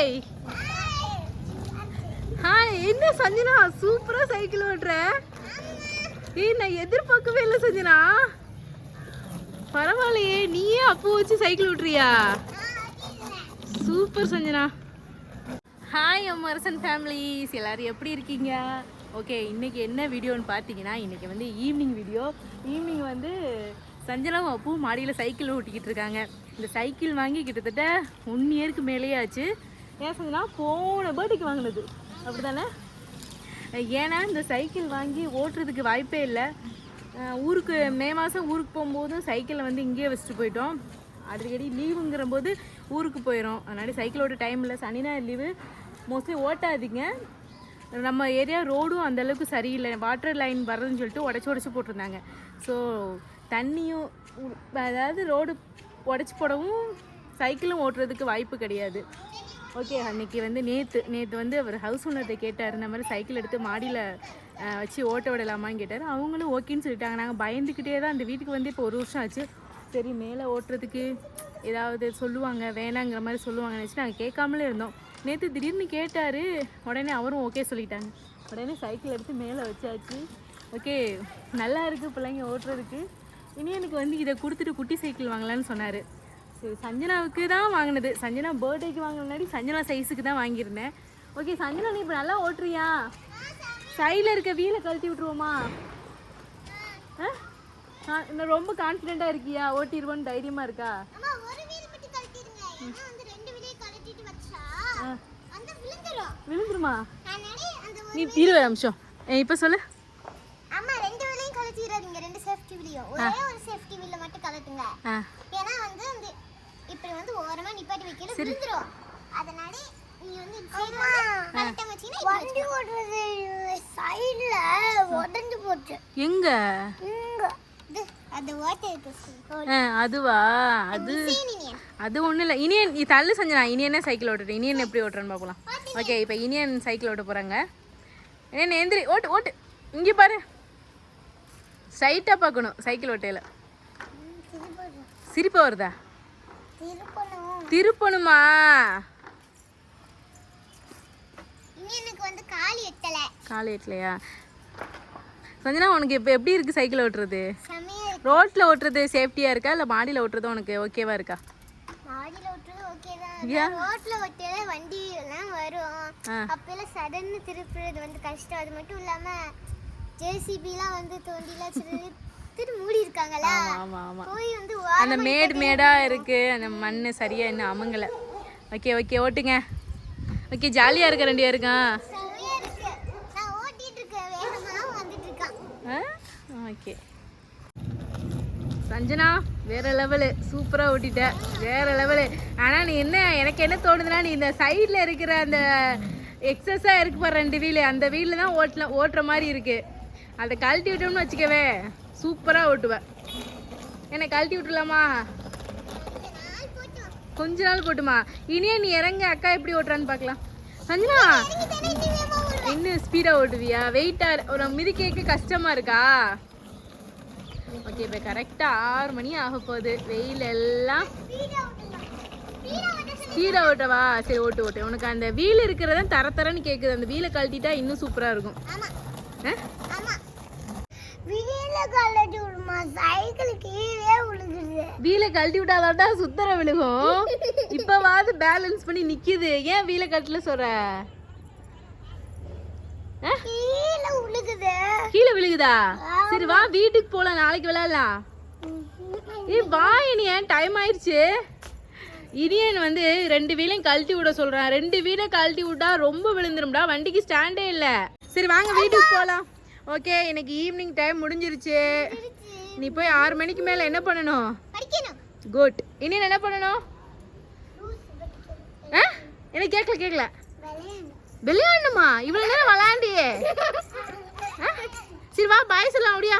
Hi hi என்ன சஞ்சனா? சூப்பரா cycle ஓட்டுற. ஏய் நான் எதிர்பார்க்கவே இல்லை சஞ்சனா. பரவாயில்லையே நீயே அப்போ வச்சு சைக்கிள் ஓட்டுறியா? சூப்பர் சஞ்சனா. ஹாய் அம்மரசன் ஃபேமிலிஸ் எல்லாரும் எப்படி இருக்கீங்க? ஓகே இன்னைக்கு என்ன வீடியோன்னு பார்த்தீங்கன்னா இன்னைக்கு வந்து ஈவினிங் வீடியோ ஈவினிங் வந்து சஞ்சனாவும் அப்பவும் மாடியில் சைக்கிள் ஓட்டிக்கிட்டு இருக்காங்க. இந்த சைக்கிள் வாங்கி கிட்டத்தட்ட ஒன் இயருக்கு மேலேயே ஆச்சு ஏன் சஞ்சனா போன பர்த்டேக்கு வாங்கினது. அப்படி தானே ஏன்னா இந்த சைக்கிள் வாங்கி ஓட்டுறதுக்கு வாய்ப்பே இல்லை. ஊருக்கு மே மாதம் ஊருக்கு போகும்போதும் சைக்கிளை வந்து இங்கேயே வச்சுட்டு போயிட்டோம். அடிக்கடி லீவுங்கிற போது ஊருக்கு போயிடும் அதனால சைக்கிளோட டைம் இல்லை. சனி ஞாயிறு லீவு மோஸ்ட்லி ஓட்டாதீங்க. நம்ம ஏரியா ரோடும் அந்தளவுக்கு சரியில்லை. வாட்டர் லைன் வர்றதுன்னு சொல்லிட்டு உடச்சி உடச்சி போட்டிருந்தாங்க. ஸோ தண்ணியும் அதாவது ரோடு உடச்சி போடவும் சைக்கிளும் ஓட்டுறதுக்கு வாய்ப்பு கிடையாது. ஓகே அன்னைக்கு வந்து நேற்று நேற்று வந்து அவர் ஹவுஸ் ஓனர்கிட்ட கேட்டார் இந்த மாதிரி சைக்கிள் எடுத்து மாடியில் வச்சு ஓட்ட விடலாமான்னு கேட்டார். அவங்களும் ஓகேன்னு சொல்லிட்டாங்க. நாங்கள் பயந்துக்கிட்டே தான் அந்த வீட்டுக்கு வந்து இப்போ ஒரு வருஷம் ஆச்சு. சரி மேலே ஓட்டுறதுக்கு ஏதாவது சொல்லுவாங்க வேணாங்கிற மாதிரி சொல்லுவாங்கன்னு நினச்சி நாங்கள் கேட்காமலே இருந்தோம். நேற்று திடீர்னு கேட்டார் உடனே அவரும் ஓகே சொல்லிட்டாங்க. உடனே சைக்கிள் எடுத்து மேலே வச்சாச்சு. ஓகே நல்லா இருக்குது பிள்ளைங்க ஓட்டுறதுக்கு. இனி எனக்கு வந்து இதை கொடுத்துட்டு குட்டி சைக்கிள் வாங்கலான்னு சொன்னார். சரி சஞ்சனாவுக்கு தான் வாங்கினது. சஞ்சனா பர்த்டேக்கு வாங்கின முன்னாடி சஞ்சனா சைஸுக்கு தான் வாங்கியிருந்தேன். ஓகே சஞ்சனா நீ இப்போ நல்லா ஓட்டுறியா? சைடில் இருக்க வீலை கழட்டி விட்ருவோமா இன்னும் ரொம்ப கான்ஃபிடென்ட்டாக இருக்கியா? ஓட்டிடுவோன்னு தைரியமாக இருக்கா? விழுந்துரும். அதனால அந்த ஒரு- நீ அம்சம் இப்போ சொல்லு. அம்மா ரெண்டு வீலையும் கழட்டிடாதீங்க ரெண்டு சேஃப்டி வீலையும். ஒரே ஒரு சேஃப்டி வீல்ல மட்டும் கழட்டுங்க. ஆ. ஏன்னா வந்து இப்படி வந்து ஓரமா நிப்பாட்டி வைக்கல விழுந்துரும். அதனால நீ வந்து கரெக்டா வச்சீங்கன்னா வண்டி ஓடுறது சைடுல உடைஞ்சு போச்சு. எங்க? இங்க. இது அது ஓட்ட இருக்கு ஆ அதுவா? அது அது ஒன்றும் இல்லை. இனியன் நீ தள்ளு செஞ்சனா. இனியனே சைக்கிள் ஓட்டுறேன் இனியன் எப்படி ஓட்டுறேன்னு பார்க்கலாம் ஓகே இப்போ இனியன் சைக்கிள் ஓட்ட போகிறாங்க இனியன் எந்திரி ஓட்டு ஓட்டு. இங்கே பாரு. ஸ்ட்ரைட்டாக பார்க்கணும் சைக்கிள் ஓட்டையில். சிரிப்பு வருதா? திருப்பணும். எனக்கு வந்து கால் எட்டல. காலை எட்டலையா? சஞ்சனா உனக்கு இப்போ எப்படி இருக்குது சைக்கிள் ஓட்டுறது? இருக்கு. ரோட்டில் ஓட்டுறது சேஃப்டியாக இருக்கா? இல்லை மாடியில் ஓட்டுறது உனக்கு ஓகேவா இருக்கா? மாடியில ஓட்டுறது ஓகே? தான். ரோட்ல ஓட்டியால வண்டி எல்லாம் வரும். அப்பெல்லாம் சடன்னு திருப்புறது வந்து கஷ்டம். அது மட்டும் இல்லாம ஜேசிபிலாம் வந்து தோண்டிலாம் திரு மூடி இருக்காங்களா ஆமாம் ஆமாம் போய் வந்து அந்த மேடு மேடாக இருக்குது அந்த மண் சரியாக இன்னும் அமுங்கலை. ஓகே ஓகே ஓட்டுங்க. ஓகே ஜாலியாக இருக்க ரெண்டு இருக்கு. இருக்கான். ஓகே. சஞ்சனா வேற லெவலு. சூப்பராக ஓட்டிட்ட. வேற லெவலு. ஆனால் நீ என்ன எனக்கு என்ன தோணுதுன்னா நீ இந்த சைடில் இருக்கிற அந்த எக்ஸஸாக இருக்கு பாரு ரெண்டு வீலு அந்த வீலில் தான் ஓட்டலாம் ஓட்டுற மாதிரி இருக்கு. அதை கழட்டி விட்டோம்னு வச்சுக்கவே. சூப்பராக ஓட்டுவேன். என்ன கழட்டி விட்டுலாமா கொஞ்ச நாள் போட்டுமா? இனியே நீ இறங்க அக்கா எப்படி ஓட்டுறான்னு பார்க்கலாம். சஞ்சனா இன்னும் ஸ்பீடாக ஓட்டுவியா? வெயிட்டாக ஒரு மிதிக்க கஷ்டமாக இருக்கா? ஓகே இப்போ கரெக்டாக ஆறு மணி ஆக போகுது. வெயில் எல்லாம். ஸ்பீடாக ஓட்டவா? சரி ஓட்டு ஓட்டு. உனக்கு அந்த வீல் இருக்கிறத தர தரன்னு கேட்குது அந்த வீலை கழட்டிட்டா இன்னும் சூப்பராக இருக்கும். ஆமா. ஆ? வீல கழட்டி விட்டாதாட்டா சுத்தர விழுகும். இப்போவாது பேலன்ஸ் பண்ணி நிற்கிது ஏன் வீலை கட்டல சொல்கிற ஆ? கீழே விழுகுது. சரி வா வீட்டுக்கு போலாம். நாளைக்கு விளையாடலாம். ஏய் வா இனியன் டைம் ஆயிடுச்சு இனியன் வந்து ரெண்டு வீலையும் கழட்டி விட சொல்றான். ரெண்டு வீலை கழட்டி விட்டா ரொம்ப விழுந்துரும்டா. வண்டிக்கு ஸ்டாண்டே இல்லை. சரி வாங்க வீட்டுக்கு போகலாம் ஓகே இன்னைக்கு ஈவினிங் டைம் முடிஞ்சிருச்சு. நீ போய் ஆறு மணிக்கு மேலே என்ன பண்ணணும்? குட் இனியன் என்ன பண்ணணும்? ஆ? எனக்கு கேட்கல கேட்கல விளையாடணும். இவ்வளோ நேரம் விளையாண்டியே? சரி வா பாய் சொல்லலாம் அப்படியா